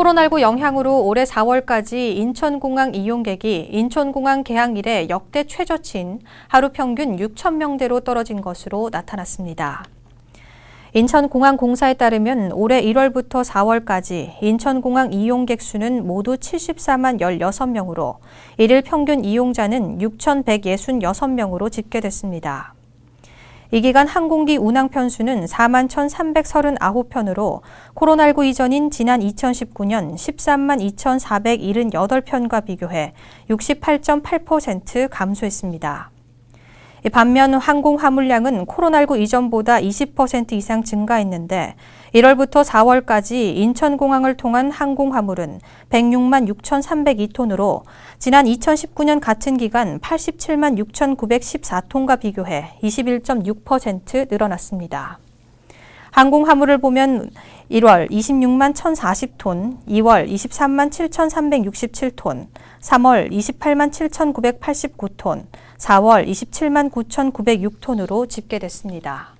코로나19 영향으로 올해 4월까지 인천공항 이용객이 인천공항 개항 이래 역대 최저치인 하루 평균 6천 명대로 떨어진 것으로 나타났습니다. 인천공항 공사에 따르면 올해 1월부터 4월까지 인천공항 이용객 수는 모두 74만 16명으로 일일 평균 이용자는 6,166명으로 집계됐습니다. 이 기간 항공기 운항 편수는 4만 1,339편으로 코로나19 이전인 지난 2019년 13만 2,478편과 비교해 68.8% 감소했습니다. 반면 항공 화물량은 코로나19 이전보다 20% 이상 증가했는데 1월부터 4월까지 인천공항을 통한 항공 화물은 106만 6,302톤으로 지난 2019년 같은 기간 87만 6,914톤과 비교해 21.6% 늘어났습니다. 항공 화물을 보면 1월 26만 1,040톤, 2월 23만 7,367톤, 3월 28만 7,989톤, 4월 27만 9,906톤으로 집계됐습니다.